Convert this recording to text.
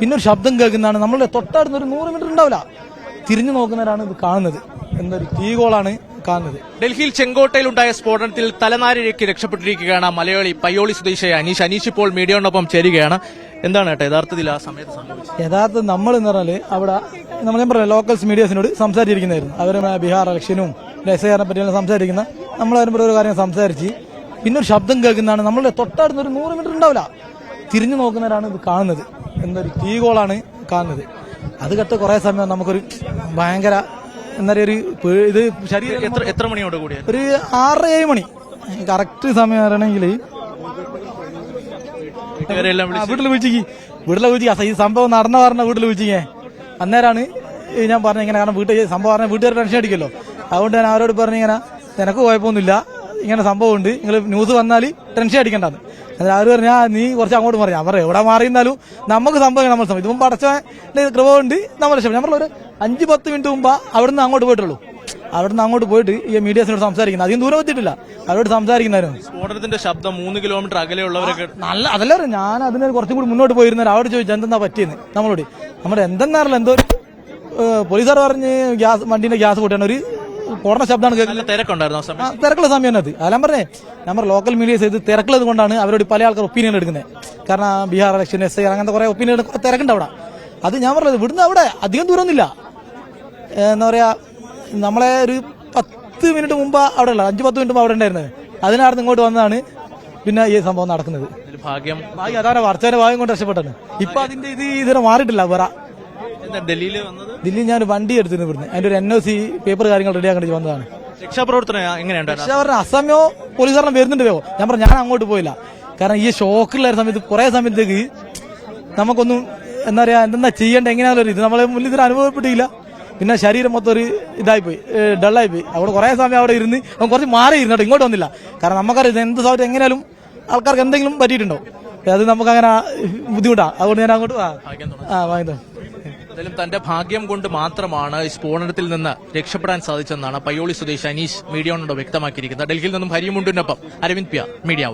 പിന്നെ ഒരു ശബ്ദം കേൾക്കുന്നതാണ്. നമ്മളുടെ തൊട്ടടുത്ത് ഒരു നൂറ് മീറ്റർ ഉണ്ടാവില്ല. തിരിഞ്ഞു നോക്കുന്നവരാണ് ഇത് കാണുന്നത്. എന്തൊരു തീകോളാണ് കാണുന്നത്. ഡൽഹിയിൽ ചെങ്കോട്ടയിലുണ്ടായ സ്ഫോടനത്തിൽ തലനാരിഴയ്ക്ക് രക്ഷപ്പെട്ടിരിക്കുകയാണ് മലയാളി പയ്യോളി സ്വദേശിയായ അനീഷ്. അനീഷ് ഇപ്പോൾ മീഡിയയോടൊപ്പം ചേരുകയാണ്. എന്താണ് കേട്ടോ യഥാർത്ഥത്തിൽ ആ സമയത്ത് സംഭവിച്ചത്? യഥാർത്ഥം നമ്മൾ എന്ന് പറഞ്ഞാൽ അവിടെ നമ്മൾ ഞാൻ പറയാം ലോക്കൽസ് മീഡിയസിനോട് സംസാരിച്ചിരിക്കുന്നതായിരുന്നു. അവർ ബീഹാർ ഇലക്ഷനും എസ് പറ്റിയാണ് പറ്റിയെല്ലാം സംസാരിക്കുന്ന. നമ്മൾ അതിനെ ഒരു കാര്യം സംസാരിച്ച് പിന്നെ ഒരു ശബ്ദം കേൾക്കുന്നതാണ്. നമ്മളുടെ തൊട്ടടുത്ത് ഒരു നൂറ് മീറ്റർ ഉണ്ടാവില്ല. തിരിഞ്ഞു നോക്കുന്നവരാണ് ഇത് കാണുന്നത്. എന്തൊരു തീകോളാണ് കാണുന്നത്. അത് കേട്ട് കുറെ സമയം നമുക്കൊരു ഭയങ്കര എന്താ പറയുക ഒരു ഇത് ശരീരം എത്ര എത്ര മണിയോട് കൂടി ഒരു ആറ് ഏഴ് മണി. കറക്റ്റ് സമയം പറയണമെങ്കിൽ ആ, വീട്ടിൽ വിളിച്ചിക്ക് വീട്ടിലെ വിളിച്ചിക്ക് ഈ സംഭവം നടന്ന പറഞ്ഞ വീട്ടിൽ വിളിച്ചിക്കേ അന്നേരാണ് ഞാൻ പറഞ്ഞ ഇങ്ങനെ കാരണം വീട്ടിൽ സംഭവം പറഞ്ഞ വീട്ടുകാർ ടെൻഷൻ അടിക്കല്ലോ. അതുകൊണ്ട് ഞാൻ അവരോട് പറഞ്ഞിങ്ങനെ നിനക്ക് കുഴപ്പമൊന്നുമില്ല. ഇങ്ങനെ സംഭവം ഉണ്ട് നിങ്ങൾ ന്യൂസ് വന്നാൽ ടെൻഷൻ അടിക്കണ്ടെന്ന് അത് അവർ പറഞ്ഞാൽ നീ കുറച്ച് അങ്ങോട്ട് പറയാം. അവർ എവിടെ മാറിയിരുന്നാലും നമുക്ക് സംഭവം നമ്മൾ സംഭവം ഇതിപ്പം പടച്ചവന്റെ കൃപ ഉണ്ട് നമ്മൾ രക്ഷപ്പെടും. നമ്മൾ ഒരു അഞ്ച് പത്ത് മിനിറ്റ് മുമ്പ് അവിടുന്ന് അങ്ങോട്ട് പോയിട്ടുള്ളൂ. അവിടുന്ന് അങ്ങോട്ട് പോയിട്ട് ഈ മീഡിയസിനോട് സംസാരിക്കുന്നത്. അധികം ദൂരം എത്തിയിട്ടില്ല. അവരോട് സംസാരിക്കുന്നതായിരുന്നു. സ്ഫോടനത്തിന്റെ ശബ്ദം മൂന്ന് കിലോമീറ്റർ അകലെയുള്ളവരൊക്കെ നല്ല അതല്ല ഞാൻ അതിന് കുറച്ചും കൂടി മുന്നോട്ട് പോയിരുന്നാൽ അവിടെ ചോദിച്ചു എന്തെന്നാ പറ്റിയെന്ന്? നമ്മളോട്. നമ്മുടെ എന്തെന്നറിയില്ല എന്തോ പോലീസുകാർ പറഞ്ഞ് ഗ്യാസ് വണ്ടിന്റെ ഗ്യാസ് കൂട്ടാണ് ഒരു സ്ഫോടന ശബ്ദമാണ് കേൾക്കുന്നത്. തിരക്കുണ്ടായിരുന്നു ആ തിരക്കുള്ള സമയം അത്. അതെല്ലാം പറഞ്ഞേ നമ്മുടെ ലോക്കൽ മീഡിയസ് ഇത് തിരക്കുള്ളത് കൊണ്ടാണ് അവരോട് പല ആൾക്കാർ ഒപ്പീനിയൻ എടുക്കുന്നത്. കാരണം ബീഹാർ ഇലക്ഷൻ എസ് ഐ അങ്ങനത്തെ കുറെ ഒപ്പീനിയൻ തിരക്കുണ്ട് അവിടെ. അത് ഞാൻ പറഞ്ഞത് ഇവിടുന്ന് അവിടെ അധികം ദൂരമൊന്നുമില്ല. എന്താ പറയാ നമ്മളെ ഒരു പത്ത് മിനിറ്റ് മുമ്പ് അവിടെ ഉള്ള അഞ്ച് പത്ത് മിനിറ്റ് മുമ്പ് അവിടെ ഉണ്ടായിരുന്നത്. അതിനായിരുന്നു ഇങ്ങോട്ട് വന്നതാണ് പിന്നെ ഈ സംഭവം നടക്കുന്നത്. ഭാഗ്യം. ഭാഗ്യം അതാണ് വർച്ചേന്റെ ഭാഗ്യം കൊണ്ട് രക്ഷപ്പെട്ടത്. ഇപ്പൊ അതിന്റെ ഇത് ഇതുവരെ മാറിയിട്ടില്ല വേറെ. ഡൽഹിയിൽ വന്നത്? ദില്ലി ഞാൻ വണ്ടി എടുത്തിരുന്നു ഇവിടുന്ന്. അതിന്റെ ഒരു എൻ ഒ സി പേപ്പർ കാര്യങ്ങൾ റെഡി ആക്കി വന്നതാണ്. രക്ഷാപ്രവർത്തനം എങ്ങനെയുണ്ടായിരുന്നു പക്ഷെ അവരുടെ അസമയോ പോലീസുകാരൻ വരുന്നുണ്ട് വേഗം. ഞാൻ പറഞ്ഞു ഞാൻ അങ്ങോട്ട് പോയില്ല. കാരണം ഈ ഷോക്കുള്ള ഒരു സമയത്ത് കുറെ സമയത്തേക്ക് നമുക്കൊന്നും എന്താ പറയാ എന്താ ചെയ്യേണ്ട എങ്ങനെയാണല്ലോ ഒരു ഇത് നമ്മളെ മുന്നിൽ ഇതിന് അനുഭവപ്പെട്ടില്ല. പിന്നെ ശരീരം മൊത്തം ഒരു പോയി ഡള്ളായി പോയി അവിടെ കുറെ സമയം അവിടെ ഇരുന്ന് അവൻ കുറച്ച് മാറി ഇരുന്നു കേട്ടോ ഇങ്ങോട്ട് വന്നില്ല. കാരണം നമുക്കറിയാം ഇത് എന്ത് സമയത്ത് എങ്ങനെയാലും ആൾക്കാർക്ക് എന്തെങ്കിലും പറ്റിയിട്ടുണ്ടോ അത് നമുക്ക് അങ്ങനെ ബുദ്ധിമുട്ടാണ് അതുകൊണ്ട് ഞാൻ അങ്ങോട്ട് ആ വാങ്ങി തുണ. ആ വാങ്ങിത്തോ എന്തായാലും തന്റെ ഭാഗ്യം കൊണ്ട് മാത്രമാണ് സ്ഫോടനത്തിൽ നിന്ന് രക്ഷപ്പെടാൻ സാധിച്ചെന്നാണ് പയ്യോളി സ്വദേശി അനീഷ് മീഡിയ വ്യക്തമാക്കിയിരിക്കുന്നത്. ഡൽഹിയിൽ നിന്നും ഹരിമുണ്ടിനൊപ്പം അരവിന്ദ് പ്യ മീഡിയ